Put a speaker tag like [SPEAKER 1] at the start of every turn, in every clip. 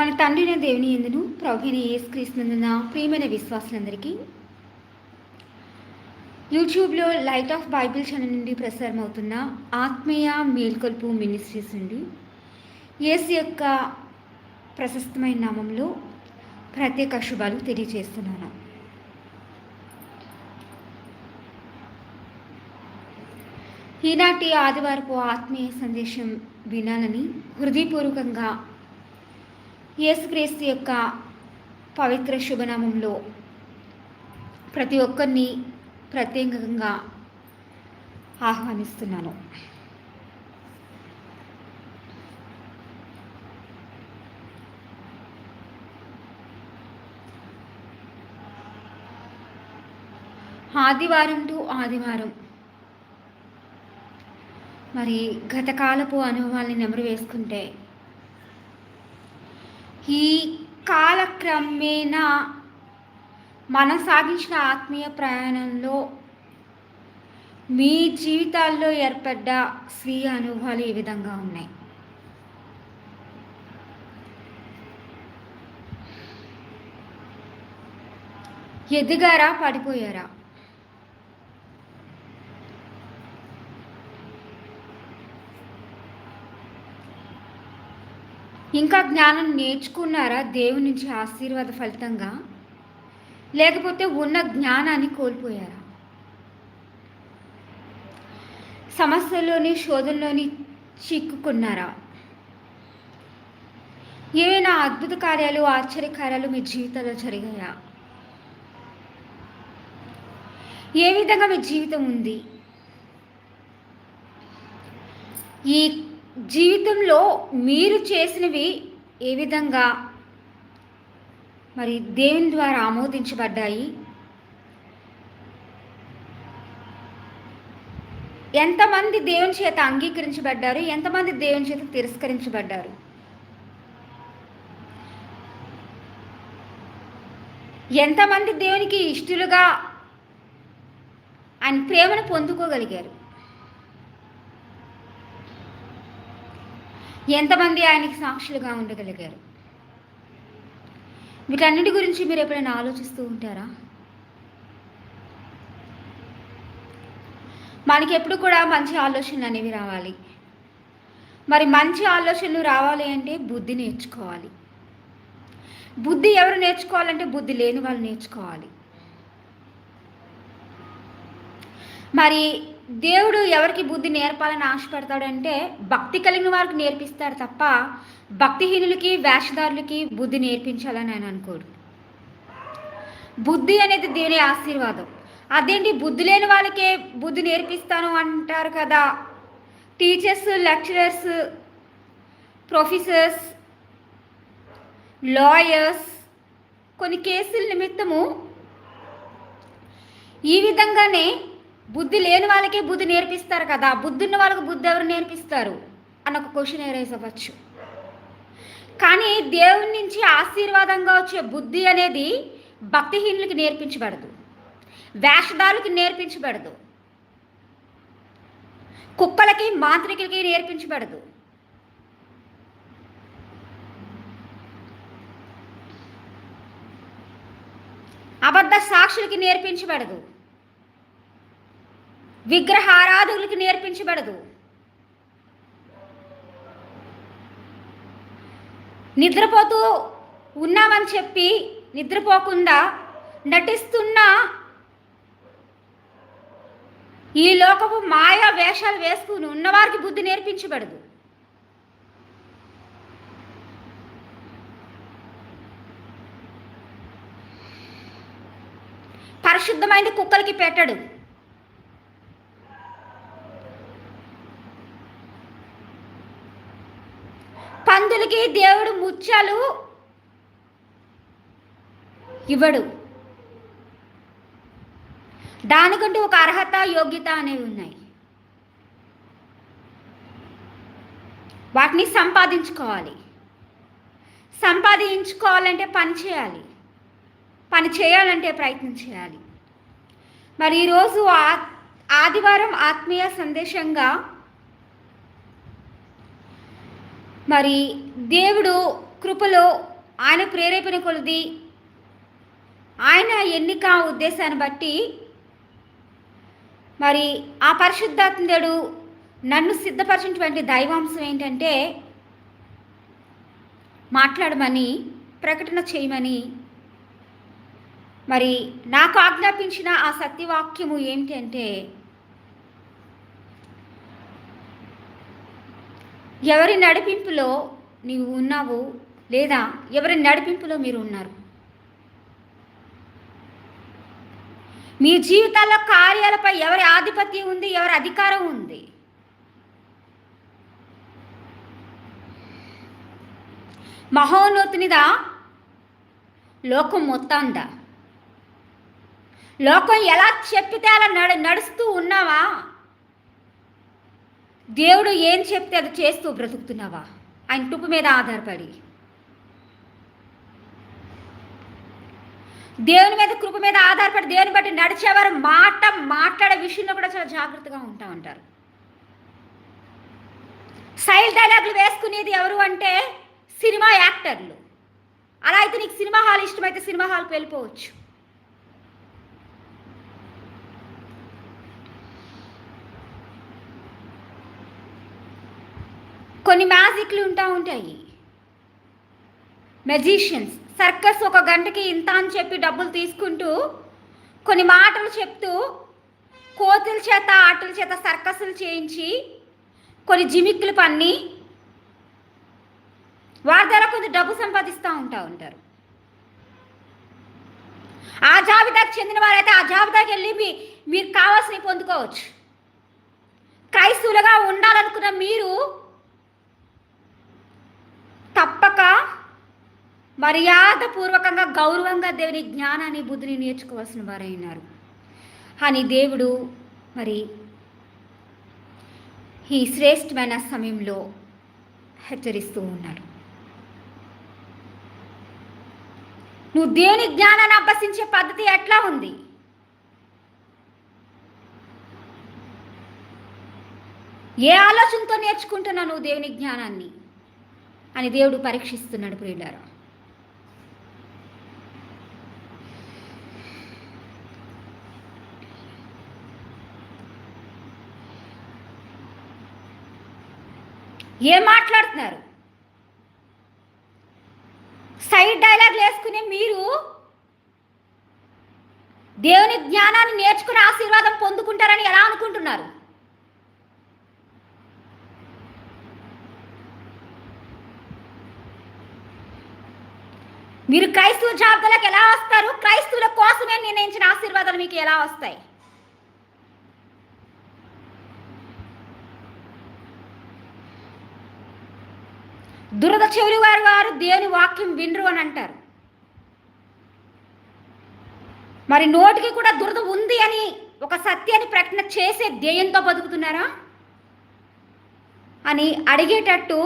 [SPEAKER 1] మన తండ్రిని దేవుని ఎందును ప్రభుని యేసుక్రీస్తునందున ప్రియమైన విశ్వాసులందరికీ యూట్యూబ్లో లైట్ ఆఫ్ బైబిల్ ఛానల్ నుండి ప్రసారం అవుతున్న ఆత్మీయ మేల్కొల్పు మినిస్ట్రీస్ నుండి ఏసు యొక్క ప్రశస్తమైన నామంలో ప్రత్యేక శుభాలు తెలియజేస్తున్నాను. ఈనాటి ఆదివారపు ఆత్మీయ సందేశం వినాలని హృదయపూర్వకంగా యేసుక్రీస్తు యొక్క పవిత్ర శుభనామంలో ప్రతి ఒక్కరిని ప్రత్యేకంగా ఆహ్వానిస్తున్నాను. ఆదివారం టు ఆదివారం మరి గతకాలపు అనుభవాల్ని నెమరు వేసుకుంటే ఈ కాలక్రమేణా మనం సాగించిన ఆత్మీయ ప్రయాణంలో మీ జీవితాల్లో ఏర్పడ్డ స్వీయ అనుభవాలు ఏ విధంగా ఉన్నాయి. ఎదిగారా పడిపోయారా? ఇంకా జ్ఞానం నేర్చుకున్నారా దేవుని నుంచి ఆశీర్వాద ఫలితంగా? లేకపోతే ఉన్న జ్ఞానాన్ని కోల్పోయారా? సమస్యలోని శోధనలోని చిక్కుకున్నారా? ఏమైనా అద్భుత కార్యాలు ఆశ్చర్య కార్యాలు మీ జీవితంలో జరిగాయా? ఏ విధంగా మీ జీవితం ఉంది? ఈ జీవితంలో మీరు చేసినవి ఏ విధంగా? మరి దేవుని ద్వారా ఆమోదించబడ్డాయి. ఎంతమంది దేవుని చేత అంగీకరించబడ్డారు? ఎంతమంది దేవుని చేత తిరస్కరించబడ్డారు? ఎంతమంది దేవునికి ఇష్టలుగా ఆయన ప్రేమను పొందుకోగలిగారు? ఎంతమంది ఆయనకి సాక్షులుగా ఉండగలిగారు? వీటన్నిటి గురించి మీరు ఎప్పుడైనా ఆలోచిస్తూ ఉంటారా? మనకి ఎప్పుడు కూడా మంచి ఆలోచనలు అనేవి రావాలి. మరి మంచి ఆలోచనలు రావాలి అంటే బుద్ధి నేర్చుకోవాలి. బుద్ధి ఎవరు నేర్చుకోవాలంటే బుద్ధి లేని వాళ్ళు నేర్చుకోవాలి. మరి దేవుడు ఎవరికి బుద్ధి నేర్పాలని ఆశపడతాడంటే భక్తి కలిగిన వారికి నేర్పిస్తాడు తప్ప భక్తిహీనులకి వేషధారులకి బుద్ధి నేర్పించాలని ఆయన అనుకోడు. బుద్ధి అనేది దేవుని ఆశీర్వాదం. అదేంటి? బుద్ధి లేని వాళ్ళకే బుద్ధి నేర్పిస్తాను అంటారు కదా. టీచర్స్ లెక్చరర్స్ ప్రొఫెసర్స్ లాయర్స్ కొన్ని కేసుల నిమిత్తము ఈ విధంగానే బుద్ధి లేని వాళ్ళకే బుద్ధి నేర్పిస్తారు కదా. బుద్ధి ఉన్న వాళ్ళకి బుద్ధి ఎవరు నేర్పిస్తారు? అని ఒక క్వశ్చన్ ఎరేజ్ అవ్వచ్చు కానీ దేవుని నుంచి ఆశీర్వాదంగా వచ్చే బుద్ధి అనేది భక్తిహీనులకి నేర్పించబడదు. వేషధారులకి నేర్పించబడదు. కుక్కలకి మాంత్రికులకి నేర్పించబడదు. అబద్ధ సాక్షులకి నేర్పించబడదు. విగ్రహారాధులకి నేర్పించబడదు. నిద్రపోతూ ఉన్నామని చెప్పి నిద్రపోకుండా నటిస్తున్న ఈ లోకపు మాయా వేషాలు వేసుకుని ఉన్నవారికి బుద్ధి నేర్పించబడదు. పరిశుద్ధమైన కుక్కలకి పెట్టడు. దేవుడు ముత్యాలు ఇవ్వడు. దానికంటూ ఒక అర్హత యోగ్యత అనేవి ఉన్నాయి. వాటిని సంపాదించుకోవాలి. సంపాదించుకోవాలంటే పని చేయాలి. పని చేయాలంటే ప్రయత్నం చేయాలి. మరి ఈరోజు ఆ ఆదివారం ఆత్మీయ సందేశంగా మరి దేవుడు కృపలో ఆయన ప్రేరేపణ కొలది. ఆయన ఎన్నిక ఉద్దేశాన్ని బట్టి మరి ఆ పరిశుద్ధాత్ముడు నన్ను సిద్ధపరిచినటువంటి దైవాంశం ఏంటంటే మాట్లాడమని ప్రకటన చేయమని మరి నాకు ఆజ్ఞాపించిన ఆ సత్యవాక్యము ఏంటంటే ఎవరి నడిపింపులో నీవు ఉన్నావు లేదా ఎవరి నడిపింపులో మీరు ఉన్నారు? మీ జీవితాల్లో కార్యాలపై ఎవరి ఆధిపత్యం ఉంది ఎవరి అధికారం ఉంది? మహోన్నతునిదా? లోకం మొత్తందా? లోకం ఎలా చెప్పితే అలా నడు నడుస్తూ ఉన్నావా? దేవుడు ఏం చెప్తే అది చేస్తూ బ్రతుకుతున్నావా? ఆయన టుప్పు మీద ఆధారపడి. దేవుని మీద కృప మీద ఆధారపడి దేవుని బట్టి నడిచేవారు మాట మాట్లాడే విషయంలో కూడా చాలా జాగ్రత్తగా ఉంటా ఉంటారు. సైల్ డైలాగులు వేసుకునేది ఎవరు అంటే సినిమా యాక్టర్లు. అలా అయితే నీకు సినిమా హాల్ ఇష్టమైతే సినిమా హాల్కి వెళ్ళిపోవచ్చు. కొన్ని మ్యాజిక్లు ఉంటా ఉంటాయి. మెజిషియన్స్ సర్కస్ ఒక గంటకి ఇంత అని చెప్పి డబ్బులు తీసుకుంటూ కొన్ని మాటలు చెప్తూ కోతుల చేత ఆటల చేత సర్కస్లు చేయించి కొన్ని జిమిక్కులు పన్ని వారి ద్వారా కొంచెం డబ్బు సంపాదిస్తూ ఉంటా ఉంటారు. ఆ జాబితాకు చెందిన వారైతే ఆ జాబితాకి వెళ్ళి మీ మీరు కావాల్సినవి పొందుకోవచ్చు. క్రైస్తవులుగా ఉండాలనుకున్న మీరు తప్పక మర్యాదపూర్వకంగా గౌరవంగా దేవుని జ్ఞానాన్ని బుద్ధిని నేర్చుకోవాల్సిన వారైనారు. అని దేవుడు మరి ఈ శ్రేష్టమైన సమయంలో హెచ్చరిస్తూ ఉన్నాడు నువ్వు దేవుని జ్ఞానాన్ని అభ్యసించే పద్ధతి ఎట్లా ఉంది? ఏ ఆలోచనతో నేర్చుకుంటున్నావు నువ్వు దేవుని జ్ఞానాన్ని? అని దేవుడు పరీక్షిస్తున్నాడు ప్రియులారా. ఏం మాట్లాడుతున్నారు? సైడ్ డైలాగ్ వేసుకునే మీరు దేవుని జ్ఞానాన్ని నేర్చుకుని ఆశీర్వాదం పొందుకుంటారని ఎలా అనుకుంటున్నారు? మీరు క్రైస్తవ జాబితాలకు ఎలా వస్తారు? క్రైస్తవుల కోసమే నిర్ణయించిన ఆశీర్వాదాలు మీకు ఎలా వస్తాయి? దురద చెవులు వారి వారు దేవుని వాక్యం వినరు అని అంటారు. మరి నోటికి కూడా దురద ఉంది అని ఒక సత్యాన్ని ప్రకటన చేసే ధ్యేయంతో బతుకుతున్నారా? అని అడిగేటట్టు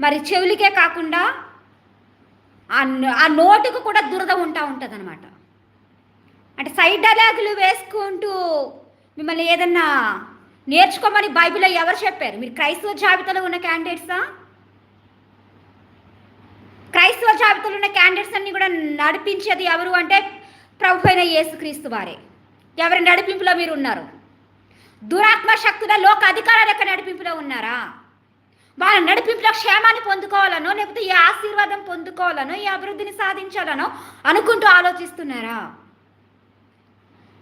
[SPEAKER 1] మరి చెవులకే కాకుండా ఆ ఆ నోటుకు కూడా దురద ఉంటా ఉంటుంది అనమాట అంటే సైడ్ డైలాగులు వేసుకుంటూ మిమ్మల్ని ఏదన్నా నేర్చుకోమని బైబిల్లో ఎవరు చెప్పారు? మీరు క్రైస్తవ జాబితాలో ఉన్న క్యాండిడేట్సా? క్రైస్తవ జాబితాలో ఉన్న క్యాండిడేట్స్ అన్ని కూడా నడిపించేది ఎవరు అంటే ప్రభు అయిన యేసుక్రీస్తు వారే. ఎవరి నడిపింపులో మీరు ఉన్నారు? దురాత్మ శక్తుల లోక అధికారాల యొక్క నడిపింపులో ఉన్నారా? వాళ్ళ నడిపింపులో క్షేమాన్ని పొందుకోవాలనో లేకపోతే ఈ ఆశీర్వాదం పొందుకోవాలనో ఈ అభివృద్ధిని సాధించాలనో అనుకుంటూ ఆలోచిస్తున్నారా?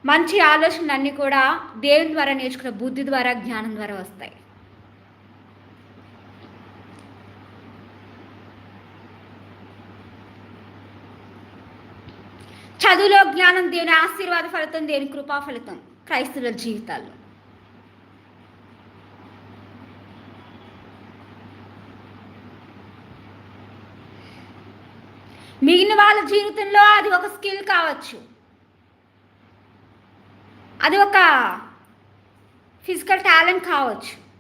[SPEAKER 1] మంచి ఆలోచనలు అన్నీ కూడా దేవుని ద్వారా నేర్చుకున్న బుద్ధి ద్వారా జ్ఞానం ద్వారా వస్తాయి. చదువులో జ్ఞానం దేని ఆశీర్వాద ఫలితం దేని కృపా ఫలితం క్రైస్తవుల జీవితాల్లో. మిగిలిన వాళ్ళ జీవితంలో అది ఒక స్కిల్ కావచ్చు. అది ఒక ఫిజికల్ టాలెంట్ కావచ్చు.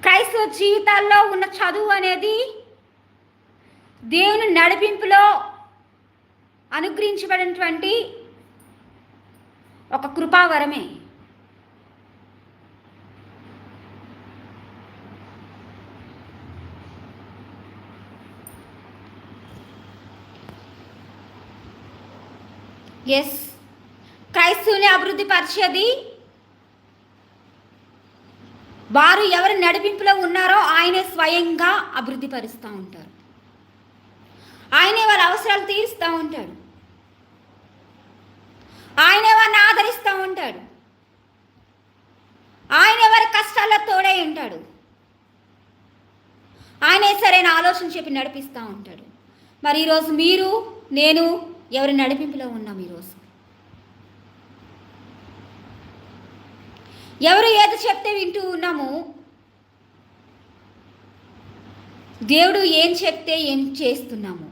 [SPEAKER 1] క్రైస్తవ జీవితాల్లో ఉన్న చదువు అనేది దేవుని నడిపింపులో అనుగ్రహించబడినటువంటి ఒక కృపావరమే. ఎస్ క్రైస్తవుని అభివృద్ధి పరిచేది? వారు ఎవరి నడిపింపులో ఉన్నారో ఆయనే స్వయంగా అభివృద్ధి పరుస్తూ ఉంటారు. ఆయనే వాళ్ళ అవసరాలు తీరుస్తూ ఉంటాడు. ఆయనే వారిని ఆదరిస్తూ ఉంటాడు. ఆయనే వారి కష్టాల్లో తోడై ఉంటాడు. ఆయనే సరైన ఆలోచన చెప్పి నడిపిస్తూ ఉంటాడు. మరి ఈరోజు మీరు నేను ఎవరి నడిపింపులో ఉన్నాం ఈరోజు? ఎవరు ఏది చెప్తే వింటూ ఉన్నాము? దేవుడు ఏం చెప్తే ఏం చేస్తున్నాము?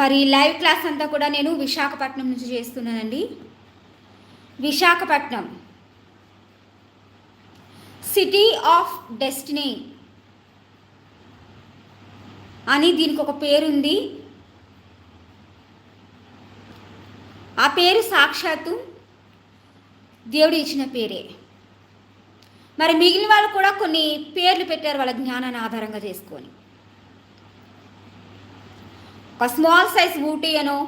[SPEAKER 1] మరి లైవ్ క్లాస్ అంతా కూడా నేను విశాఖపట్నం నుంచి చేస్తున్నానండి. విశాఖపట్నం. సిటీ ఆఫ్ డెస్టినీ అని దీనికి ఒక పేరుంది. ఆ పేరు సాక్షాత్తు దేవుడు ఇచ్చిన పేరే. మరి మిగిలిన వాళ్ళు కూడా కొన్ని పేర్లు పెట్టారు వాళ్ళ జ్ఞానాన్ని ఆధారంగా చేసుకొని. ఒక స్మాల్ సైజ్ ఊటీ అనో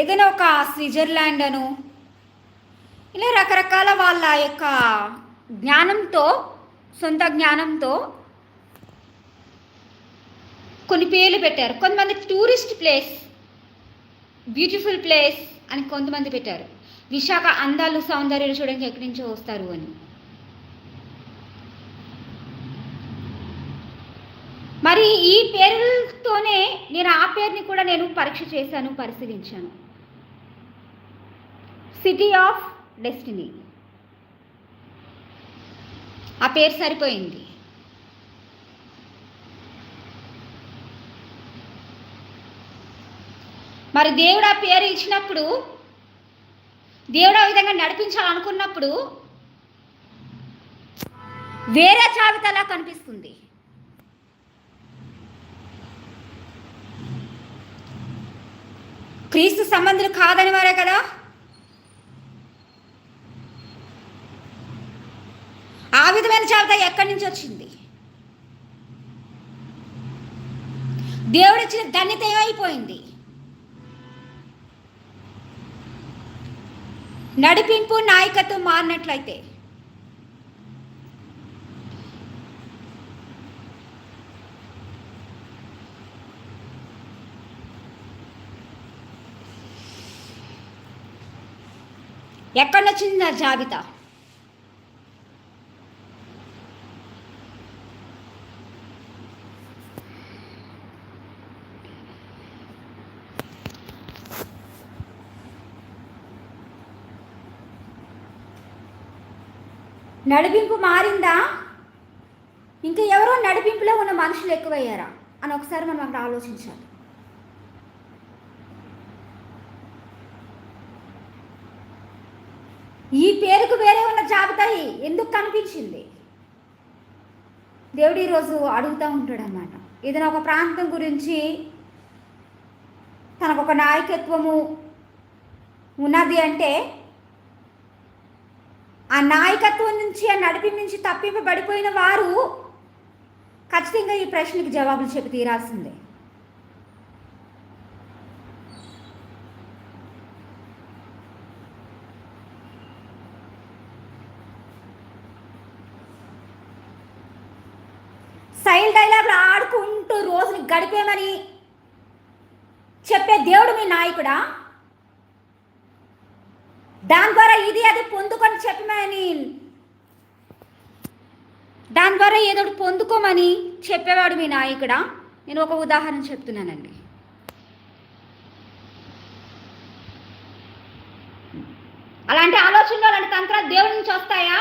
[SPEAKER 1] ఏదైనా ఒక స్విట్జర్లాండ్ అను ఇలా రకరకాల వాళ్ళ యొక్క జ్ఞానంతో సొంత జ్ఞానంతో కొన్ని పేర్లు పెట్టారు. కొంతమంది టూరిస్ట్ ప్లేస్ బ్యూటిఫుల్ ప్లేస్ అని కొంతమంది పెట్టారు. విశాఖ అందాలు సౌందర్యాలు చూడడానికి ఎక్కడి నుంచో వస్తారు అని. మరి ఈ పేరులతోనే నేను ఆ పేరుని కూడా నేను పరీక్ష చేశాను పరిశీలించాను. City of destiny. ఆ పేరు సరిపోయింది. మరి దేవుడు ఆ పేరు ఇచ్చినప్పుడు దేవుడు ఆ విధంగా నడిపించాలనుకున్నప్పుడు వేరే జాబితాలా కనిపిస్తుంది. క్రీస్తు సంబంధులు కాదని వారే కదా? ఆ విధమైన జాబితా ఎక్కడి నుంచి వచ్చింది? దేవుడిచ్చిన ధన్యత ఏమైపోయింది? నడిపింపు నాయకత్వం మారినట్లయితే ఎక్కడ వచ్చింది నా జాబితా? నడిపింపు మారిందా? ఇంకా ఎవరో నడిపింపులో ఉన్న మనుషులు ఎక్కువయ్యారా? అని ఒకసారి మనం అక్కడ ఆలోచించాలి. ఈ పేరుకు వేరే ఉన్న జాబితా ఎందుకు కనిపించింది? దేవుడు ఈరోజు అడుగుతూ ఉంటాడు అన్నమాట ఏదైనా ఒక ప్రాంతం గురించి తనకు ఒక నాయకత్వము ఉన్నది అంటే ఆ నాయకత్వం నుంచి ఆ నడిపి నుంచి తప్పింపబడిపోయిన వారు ఖచ్చితంగా ఈ ప్రశ్నకి జవాబులు చెప్పి తీరాల్సిందే. సైల్ డైలాగ్లు ఆడుకుంటూ రోజుని గడిపేమని చెప్పే దేవుడు మీ నాయకుడా? దాని ద్వారా ఇది అది పొందుకొని చెప్పమని. దాని ద్వారా ఏదో పొందుకోమని చెప్పేవాడు మీ నాయకుడ? నేను ఒక ఉదాహరణ చెప్తున్నానండి. అలాంటి ఆలోచనలు అలాంటి తంత్రాలు దేవుడి నుంచి వస్తాయా?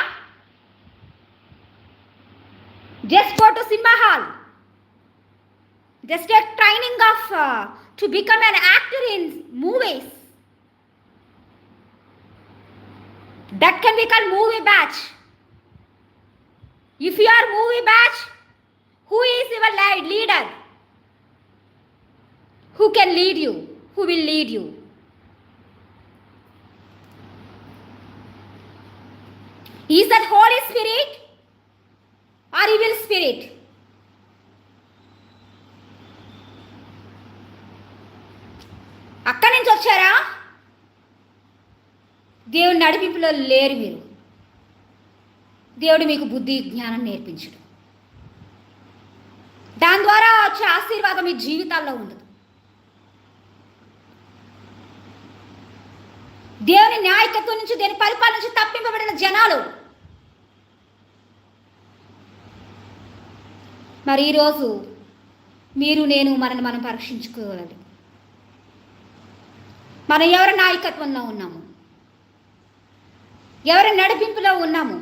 [SPEAKER 1] Just go to cinema hall just a training of to become an actor in movies that can be called movie batch if you are movie batch who is your li- leader who can lead you who will lead you is that holy spirit or evil spirit అక్కడి నుంచి వచ్చారా దేవుని నడిపింపులో లేరు మీరు. దేవుడు మీకు బుద్ధి జ్ఞానం నేర్పించడు. దాని ద్వారా వచ్చే ఆశీర్వాదం మీ జీవితాల్లో ఉండదు. దేవుని న్యాయకత్వం నుంచి దేని పరిపాలన నుంచి తప్పింపబడిన జనాలు. మరి ఈరోజు మీరు నేను మనని మనం పరీక్షించుకోవాలి. మనం ఎవరి నాయకత్వంలో ఉన్నాము? ఎవరి నడిపింపులో ఉన్నాము?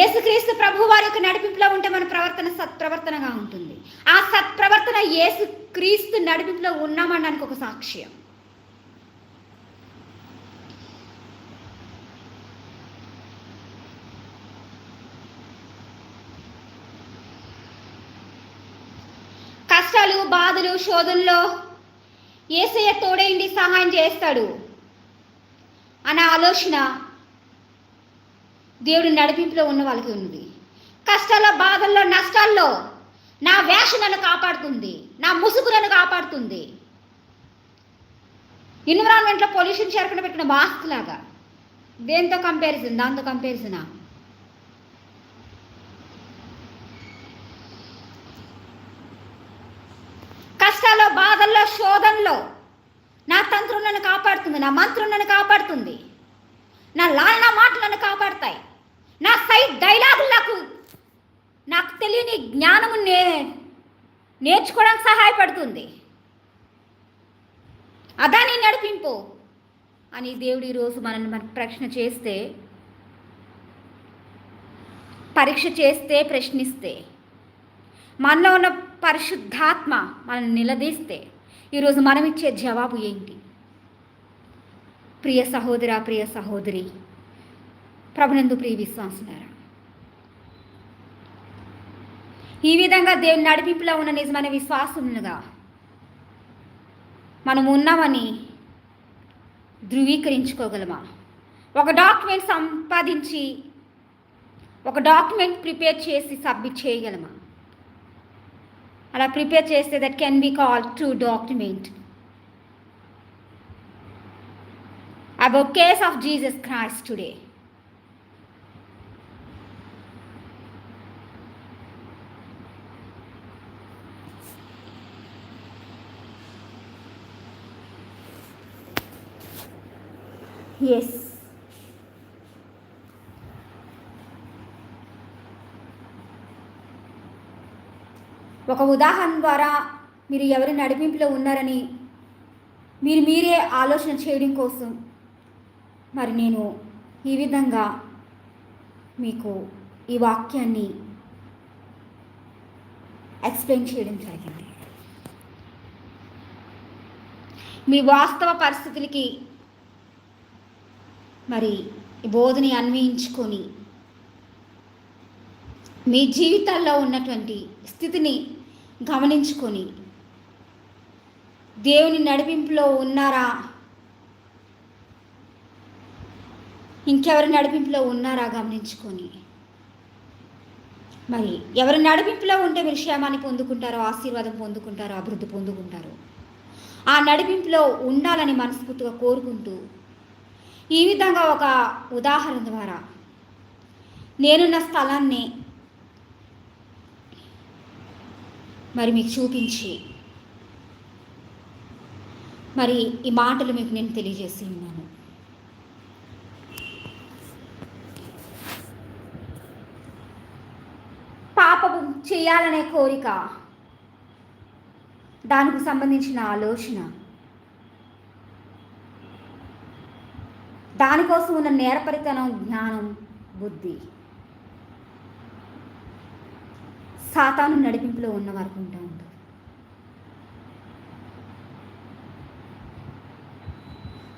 [SPEAKER 1] ఏసుక్రీస్తు ప్రభు వారి యొక్క నడిపింపులో ఉంటే మన ప్రవర్తన సత్ప్రవర్తనగా ఉంటుంది. ఆ సత్ప్రవర్తన యేసు క్రీస్తు నడిపింపులో ఉన్నామనడానికి ఒక సాక్ష్యం. కష్టాలు బాధలు శోధనలో ఏసయ్య తోడేండి సహాయం చేస్తాడు. అనే ఆలోచన దేవుడి నడిపింపులో ఉన్న వాళ్ళకి ఉంది. కష్టాల బాధల్లో నష్టాల్లో నా వేష నన్ను కాపాడుతుంది. నా ముసుగు నన్ను కాపాడుతుంది. ఎన్విరాన్మెంట్లో పొల్యూషన్ చేరకుండా పెట్టిన మాస్క్ లాగా దేంతో కంపారిజన్ దాంతో కంపారిజనా కష్టాల్లో బాధల్లో శోధనలో నా తంత్రం నన్ను కాపాడుతుంది. నా మంత్రం నన్ను కాపాడుతుంది. నా లాలన మాటలు నన్ను కాపాడతాయి. నా సైడ్ డైలాగులు నాకు నాకు తెలియని జ్ఞానము నే నేర్చుకోవడానికి సహాయపడుతుంది. అదాని నడిపింపు? అని దేవుడు ఈరోజు మనల్ని మన ప్రశ్న చేస్తే పరీక్ష చేస్తే ప్రశ్నిస్తే మనలో ఉన్న పరిశుద్ధాత్మ మనల్ని నిలదీస్తే ఈరోజు మనం ఇచ్చే జవాబు ఏంటి? ప్రియ సహోదర ప్రియ సహోదరి ప్రభునందు ప్రియ విశ్వాసులారా ఈ విధంగా దేవుని నడిపింపులో ఉన్న నిజమైన విశ్వాసములుగా మనం ఉన్నామని ధృవీకరించుకోగలమా ఒక డాక్యుమెంట్ సంపాదించి ఒక డాక్యుమెంట్ ప్రిపేర్ చేసి సబ్మిట్ చేయగలమా అలా ప్రిపేర్ చేస్తే that can be call true document about case of Jesus Christ today. Yes ఒక ఉదాహరణ ద్వారా మీరు ఎవరి నడిపింపులో ఉన్నారని మీరు మీరే ఆలోచన చేయడం కోసం మరి నేను ఈ విధంగా మీకు ఈ వాక్యాన్ని ఎక్స్ప్లెయిన్ చేయడం జరిగింది. మీ వాస్తవ పరిస్థితులకి మరి ఈ బోధని అన్వయించుకొని మీ జీవితాల్లో ఉన్నటువంటి స్థితిని గమనించుకొని దేవుని నడిపింపులో ఉన్నారా ఇంకెవరి నడిపింపులో ఉన్నారా గమనించుకొని? మరి ఎవరి నడిపింపులో ఉంటే మీరు క్షేమాన్ని పొందుకుంటారో ఆశీర్వాదం పొందుకుంటారో అభివృద్ధి పొందుకుంటారో? ఆ నడిపింపులో ఉండాలని మనస్ఫూర్తిగా కోరుకుంటూ ఈ విధంగా ఒక ఉదాహరణ ద్వారా నేనున్న స్థలాన్ని మరి మీకు చూపించి మరి ఈ మాటలు మీకు నేను తెలియజేసి ఉన్నాను. చేయాలనే కోరిక. దానికి సంబంధించిన ఆలోచన. దానికోసం ఉన్న నేరపరితనం జ్ఞానం బుద్ధి. సాతాను నడిపింపులో ఉన్న వరకు ఉంటా ఉంటుంది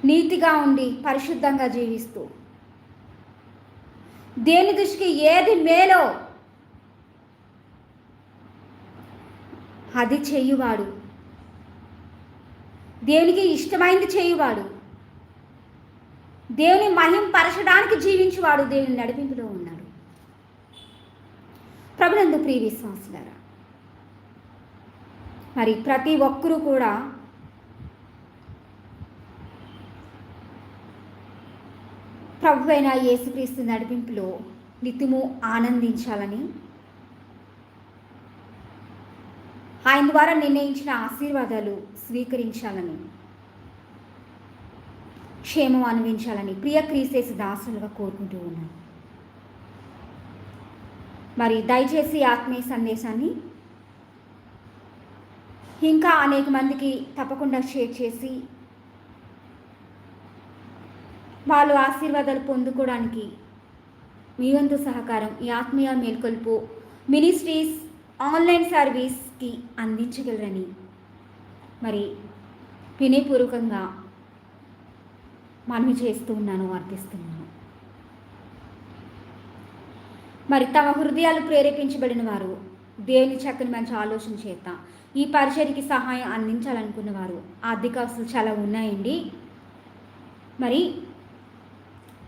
[SPEAKER 1] నీతిగా ఉండి పరిశుద్ధంగా జీవిస్తూ. దేని దృష్టికి ఏది మేలో అది చేయువాడు. దేవునికి ఇష్టమైంది చేయువాడు. దేవుని మహింపరచడానికి జీవించువాడు. దేవుని నడిపింపులో ఉన్నాడు. ప్రభునందు ప్రియ విశ్వాసులారా మరి ప్రతి ఒక్కరూ కూడా ప్రభు అయిన యేసుక్రీస్తు నడిపింపులో నిత్యము ఆనందించాలని ఆయన ద్వారా నిర్ణయించిన ఆశీర్వాదాలు స్వీకరించాలని క్షేమం అనుభవించాలని ప్రియ క్రీసేసి దాసులుగా కోరుకుంటూ ఉన్నాను. మరి దయచేసి ఆత్మీయ సందేశాన్ని ఇంకా అనేక మందికి తప్పకుండా షేర్ చేసి వాళ్ళు ఆశీర్వాదాలు పొందుకోవడానికి మీ వంతు సహకారం ఈ ఆత్మీయ మేల్కొల్పు మినిస్ట్రీస్ ఆన్లైన్ సర్వీస్ సర్వీస్కి అందించగలరని. మరి వినయపూర్వకంగా మనవి చేస్తూ ఉన్నాను అర్థిస్తున్నాను మరి తమ హృదయాలు ప్రేరేపించబడిన వారు దేవుని చక్కని మంచి ఆలోచన చేత ఈ పరిచయకి సహాయం అందించాలనుకున్న వారు ఆర్థిక అవసరాలు చాలా ఉన్నాయండి. మరి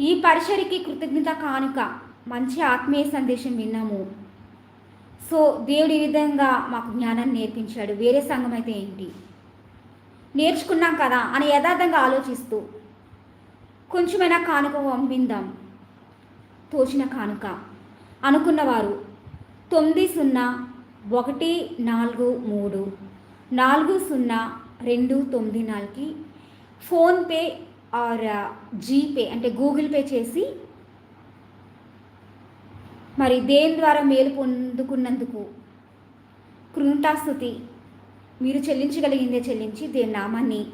[SPEAKER 1] ఈ పరిచయకి కృతజ్ఞత కానుక మంచి ఆత్మీయ సందేశం విన్నాము. సో దేవుడు ఈ విధంగా మాకు జ్ఞానాన్ని నేర్పించాడు. వేరే సంఘం అయితే ఏంటి? నేర్చుకున్నాం కదా అని యథార్థంగా ఆలోచిస్తూ కొంచెమైనా కానుక పంపిందాం. తోచిన కానుక. అనుకున్నవారు తొమ్మిది సున్నా ఒకటి నాలుగు మూడు నాలుగు సున్నా రెండు తొమ్మిది నాలుగుకి ఫోన్పే ఆర్ జీపే అంటే గూగుల్ పే చేసి మరి దేని ద్వారా మేలు పొందుకున్నందుకు? కృంటాస్తుతి మీరు చెల్లించగలిగిందే చెల్లించి దేని నామాన్ని?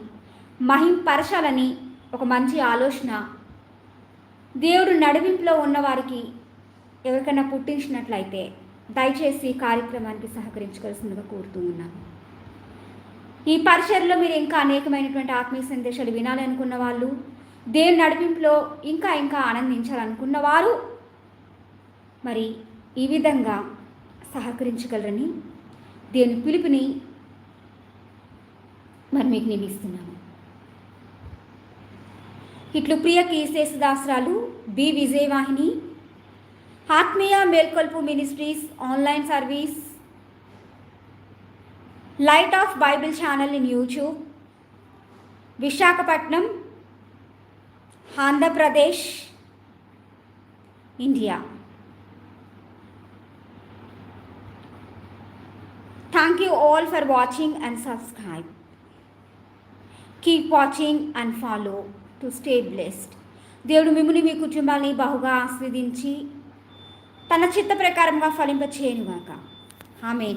[SPEAKER 1] మహింపరచాలని ఒక మంచి ఆలోచన. దేవుడు నడిపింపులో ఉన్నవారికి ఎవరికైనా పుట్టించినట్లయితే దయచేసి కార్యక్రమానికి సహకరించవలసిందిగా కోరుతూ ఉన్నాను. ఈ పరిచయలో మీరు ఇంకా అనేకమైనటువంటి ఆత్మీయ సందేశాలు వినాలనుకున్న వాళ్ళు దేవుని నడిపింపులో ఇంకా ఇంకా ఆనందించాలనుకున్న వారు మరి ఈ విధంగా సహకరించగలరని దేని పిలుపుని మరి మీకు నేను ఇస్తున్నాను ఇట్లు ప్రియ కీశేషదాసరాలు బి విజయవాహిని. ఆత్మీయ మేల్కొల్పు ministries online service. Light of Bible channel in YouTube Visakhapatnam Andhra Pradesh India. You all for watching and subscribe. Keep watching and follow to stay blessed. దేవుడు మిమ్మల్ని మీ కుటుంబాన్ని బహుగా ఆస్వాదించి తన చిత్త ప్రకారంగా ఫలింపచేయనుగాక ఆమె